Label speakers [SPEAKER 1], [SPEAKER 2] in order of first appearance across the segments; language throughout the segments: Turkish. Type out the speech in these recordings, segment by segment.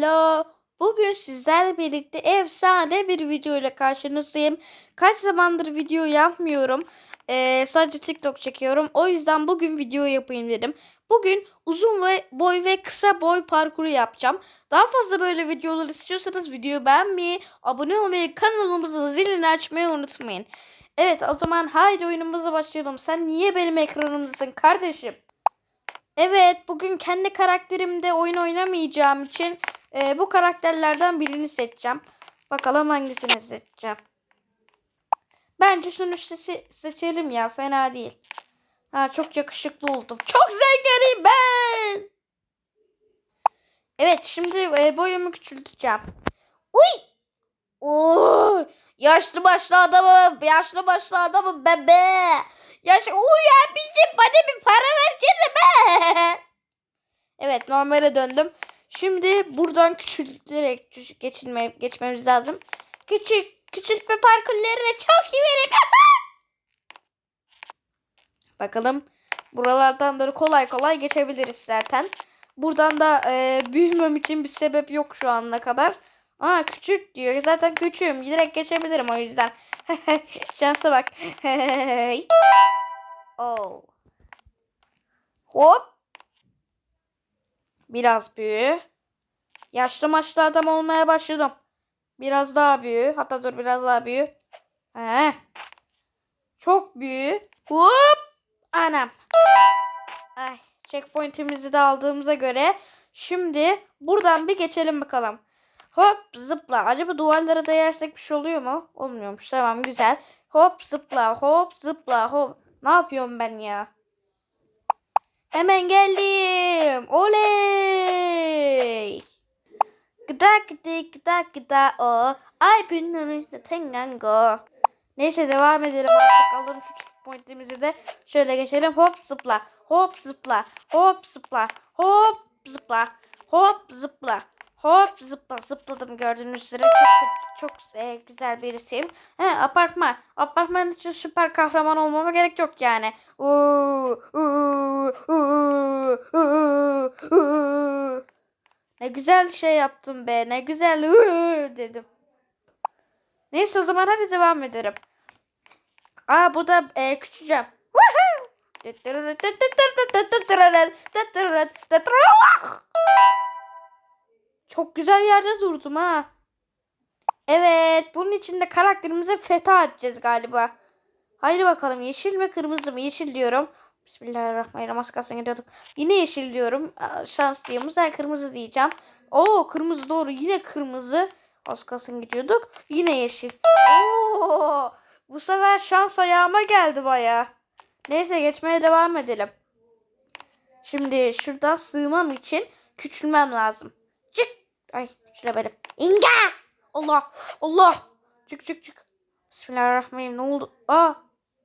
[SPEAKER 1] Hello. Bugün sizlerle birlikte efsane bir video ile karşınızdayım. Kaç zamandır video yapmıyorum. Ee, sadece TikTok çekiyorum. O yüzden bugün video yapayım dedim. Bugün uzun ve boy ve kısa boy parkuru yapacağım. Daha fazla böyle videolar istiyorsanız videoyu beğenmeyi, abone olmayı, kanalımızın zilini açmayı unutmayın. Evet o zaman haydi oyunumuza başlayalım. Sen niye benim ekranımdasın kardeşim? Evet, bugün kendi karakterimde oyun oynamayacağım için e, bu karakterlerden birini seçeceğim. Bakalım hangisini seçeceğim. Bence şunu se- seçelim ya, fena değil. Ha, çok yakışıklı oldum. Çok zenginim ben. Evet, şimdi e, boyumu küçülteceğim. Uy! Oo, yaşlı başlı adamım, yaşlı başlı adamım bebe. Yaş uyan bizim bana bir para versene be. Evet normale döndüm. Şimdi buradan küçülterek geçilme, geçmemiz lazım. Küçük küçültme parkurlarına çok iyi Bakalım buralardan da kolay kolay geçebiliriz zaten. Buradan da e, büyümem için bir sebep yok şu ana kadar. Aa küçük diyor. Zaten küçüğüm. Direkt geçebilirim o yüzden. Şansa bak. oh. Hop. Biraz büyü. Yaşlı maçlı adam olmaya başladım. Biraz daha büyü. Hatta dur biraz daha büyü. He. Çok büyü. Hop. Anam. Ay, checkpoint'imizi de aldığımıza göre şimdi buradan bir geçelim bakalım. Hop zıpla. Acaba duvarlara değersek bir şey oluyor mu? Olmuyormuş. Tamam güzel. Hop zıpla. Hop zıpla. Hop. Ne yapıyorum ben ya? Hemen geldim. Oley. Gıda gıda gıda gıda o. Ay bunları da tengango. Neyse devam edelim artık. Alalım şu checkpoint'imizi de. Şöyle geçelim. Hop zıpla. Hop zıpla. Hop zıpla. Hop zıpla. Hop zıpla. Hop zıpla zıpladım gördüğünüz üzere çok çok e, güzel bir isim. He, apartman. Apartman için süper kahraman olmama gerek yok yani. Uuu, uuu, uuu, uuu, uuu. Ne güzel şey yaptım be. Ne güzel dedim. Neyse o zaman hadi devam edelim. Aa burada e, küçüleceğim. Çok güzel yerde durdum ha. Evet, bunun için de karakterimize feda edeceğiz galiba. Haydi bakalım yeşil mi kırmızı mı? Yeşil diyorum. Bismillahirrahmanirrahim. Az gidiyorduk. Yine yeşil diyorum. Şanslıyım. Sefer kırmızı diyeceğim. Oo kırmızı doğru. Yine kırmızı. Az gidiyorduk. Yine yeşil. Oo, bu sefer şans ayağıma geldi baya. Neyse geçmeye devam edelim. Şimdi şuradan sığmam için küçülmem lazım. Çık. Ay küçülemedim. İnga. Allah. Allah. Çık çık çık. Bismillahirrahmanirrahim. Ne oldu? Aa.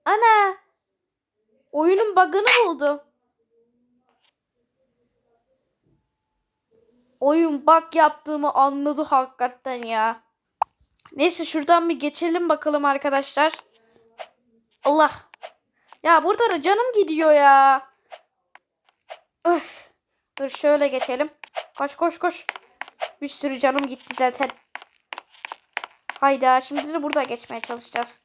[SPEAKER 1] Ana. Oyunun bug'ını buldum. Oyun bug yaptığımı anladı hakikaten ya. Neyse şuradan bir geçelim bakalım arkadaşlar. Allah. Ya burada da canım gidiyor ya. Öf. Dur şöyle geçelim. Koş koş koş. Bir sürü canım gitti zaten. Hayda şimdi de burada geçmeye çalışacağız.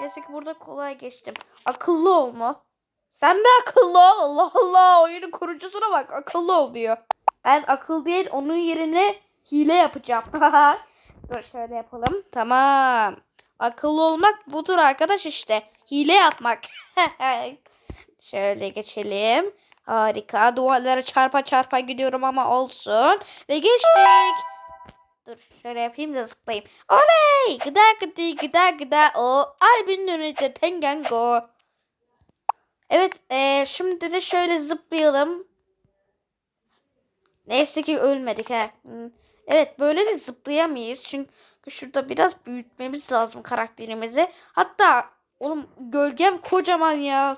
[SPEAKER 1] Neyse ki burada kolay geçtim. Akıllı ol mu? Sen de akıllı ol. Allah Allah oyunun kurucusuna bak. Akıllı ol diyor. Ben akıl değil onun yerine hile yapacağım. Dur şöyle yapalım. Tamam. Akıllı olmak budur arkadaş işte. Hile yapmak. şöyle geçelim. Harika. Duvarlara çarpa çarpa gidiyorum ama olsun. Ve geçtik. Dur şöyle yapayım da zıplayayım. Oley! Gıda gıdı gıda gıda o. Albünün önünde tengango. Evet eee, şimdi de şöyle zıplayalım. Neyse ki ölmedik ha. Hmm. Evet böyle de zıplayamayız. Çünkü şurada biraz büyütmemiz lazım karakterimizi. Hatta oğlum gölgem kocaman ya.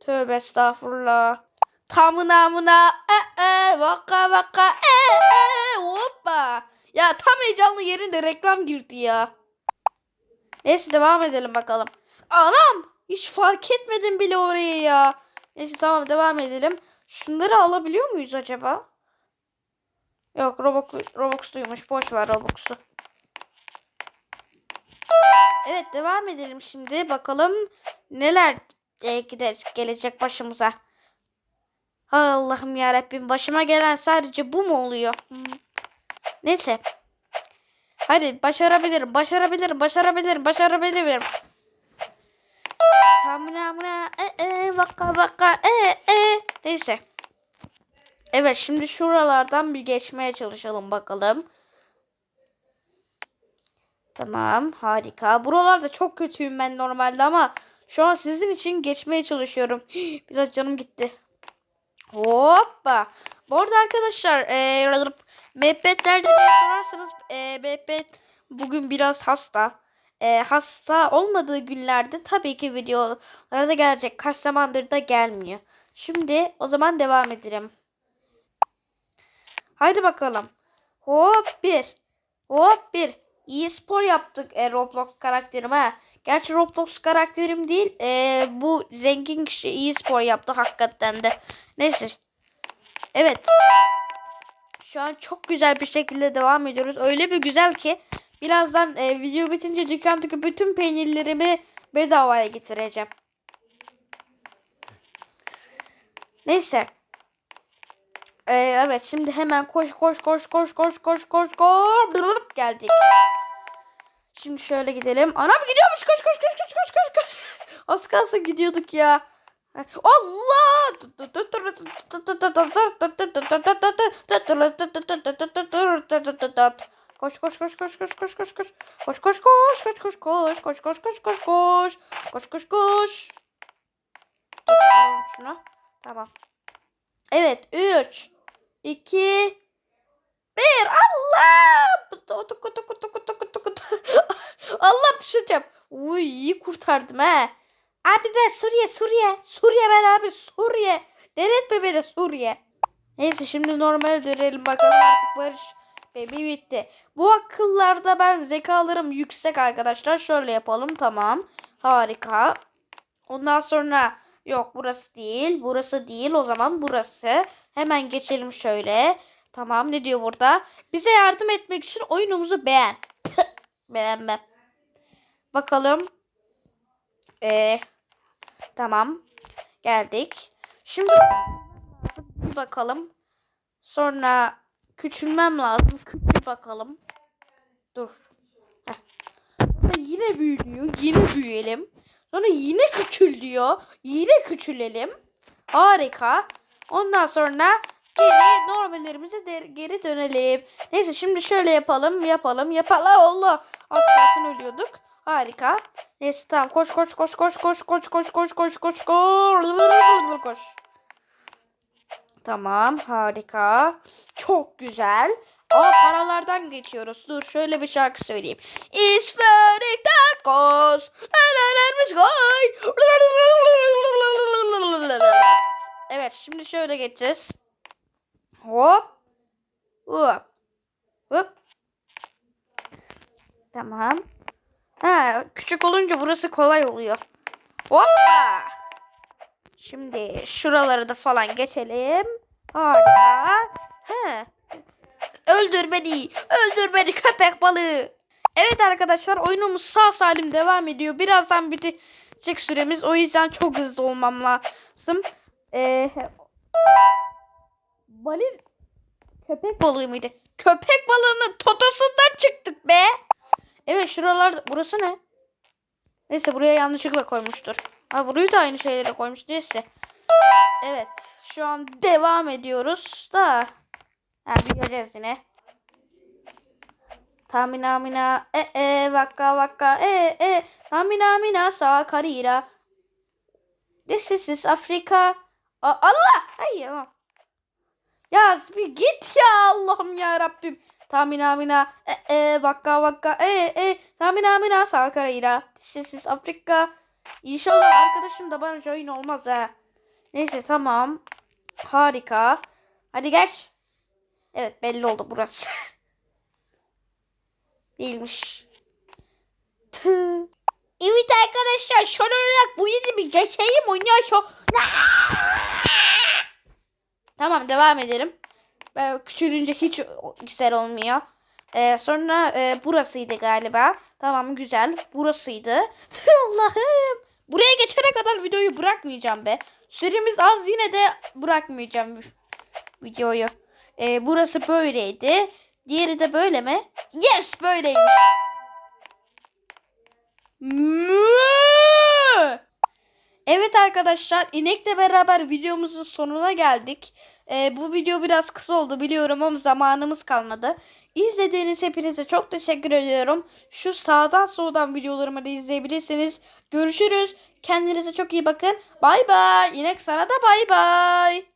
[SPEAKER 1] Tövbe estağfurullah. Tamına mına e e vaka vaka e e hoppa. Ya tam heyecanlı yerinde reklam girdi ya. Neyse devam edelim bakalım. Anam hiç fark etmedim bile orayı ya. Neyse tamam devam edelim. Şunları alabiliyor muyuz acaba? Yok Roblox, Roblox'luymuş. Boş ver Roblox'u. Evet devam edelim şimdi. Bakalım neler e, gider, gelecek başımıza. Allah'ım ya Rabbim başıma gelen sadece bu mu oluyor? Hmm. Neyse. Hadi başarabilirim, başarabilirim, başarabilirim, başarabilirim. Tamına e e vaka vaka e. Neyse. Evet şimdi şuralardan bir geçmeye çalışalım bakalım. Tamam harika. Buralarda çok kötüyüm ben normalde ama şu an sizin için geçmeye çalışıyorum. Biraz canım gitti. Hoppa. Bu arada arkadaşlar e, Mehmetler'de diye sorarsanız e, Mehmet bugün biraz hasta. E, hasta olmadığı günlerde tabii ki videolara da gelecek. Kaç zamandır da gelmiyor. Şimdi o zaman devam edelim. Haydi bakalım. Hop bir. Hop bir. İyi spor yaptık e, Roblox karakterime. Gerçi Roblox karakterim değil. E, bu zengin kişi iyi spor yaptı hakikaten de. Neyse. Evet. Şu an çok güzel bir şekilde devam ediyoruz. Öyle bir güzel ki birazdan e, video bitince dükkandaki bütün peynirlerimi bedavaya getireceğim. Neyse. Ee, evet şimdi hemen koş koş koş koş koş koş koş koş geldik. Şimdi şöyle gidelim. Anam gidiyormuş koş koş koş koş koş koş koş. Az kalsın gidiyorduk ya. Allah! Koş koş koş koş koş koş koş koş. Koş koş koş koş koş koş koş koş koş koş koş. Koş koş koş. Şuna. Tamam. Evet 3 2 1 Allah! Allah bir şey diyeceğim. Uy iyi kurtardım he. Abi ben Suriye Suriye. Suriye ben abi Suriye. Denetme beni Suriye. Neyse şimdi normale dönelim bakalım artık Barış Baby bitti. Bu akıllarda ben zekalarım yüksek arkadaşlar. Şöyle yapalım tamam. Harika. Ondan sonra yok burası değil. Burası değil o zaman burası. Hemen geçelim şöyle. Tamam ne diyor burada? Bize yardım etmek için oyunumuzu beğen. Beğenmem. Bakalım. Ee, tamam. Geldik. Şimdi bakalım. Sonra küçülmem lazım. Küçül bakalım. Dur. Heh. Yine büyüyor. Yine büyüyelim. Sonra yine küçül diyor. Yine küçülelim. Harika. Ondan sonra geri normallerimize geri dönelim. Neyse şimdi şöyle yapalım. Yapalım. Yapalım. Allah. Az ölüyorduk. Harika. Neyse tamam. Koş koş koş koş koş koş koş koş koş koş koş koş. Tamam harika. Çok güzel. Aa paralardan geçiyoruz. Dur şöyle bir şarkı söyleyeyim. İsverik tacos. Evet şimdi şöyle geçeceğiz. Hop. Hop. Hop. Tamam. Ha, küçük olunca burası kolay oluyor. Hoppa. Şimdi şuraları da falan geçelim. Harika. He. Öldür beni. Öldür beni köpek balığı. Evet arkadaşlar oyunumuz sağ salim devam ediyor. Birazdan bitecek süremiz. O yüzden çok hızlı olmam lazım. Ee, balin köpek balığı mıydı? Köpek balığının totosundan çıktık be. Evet şuralar burası ne? Neyse buraya yanlışlıkla koymuştur. Ha burayı da aynı şeylere koymuş. Neyse. Evet. Şu an devam ediyoruz da. Ha bileceğiz yine. Tamina mina e e vaka vaka e e tamina mina sa karira. This is, is Afrika. A Allah! Hayır. Ya bir git ya Allah'ım ya Rabbim. Tamina mina e e vaka vaka e e tamina mina sa karira. This is, is Afrika. İnşallah arkadaşım da bana join olmaz ha. Neyse tamam. Harika. Hadi geç. Evet belli oldu burası. Değilmiş. Evet arkadaşlar son olarak bu yeni bir geçeyim ondan sonra. tamam devam edelim. e, küçülünce hiç güzel olmuyor. E, sonra e, burasıydı galiba. Tamam güzel. Burasıydı. Allah'ım. Buraya geçene kadar videoyu bırakmayacağım be. Süremiz az yine de bırakmayacağım videoyu. E, burası böyleydi. Diğeri de böyle mi? Yes böyleymiş. Arkadaşlar inekle beraber videomuzun sonuna geldik. Ee, bu video biraz kısa oldu biliyorum ama zamanımız kalmadı. İzlediğiniz hepinize çok teşekkür ediyorum. Şu sağdan soldan videolarımı da izleyebilirsiniz. Görüşürüz. Kendinize çok iyi bakın. Bay bay. İnek sana da bay bay.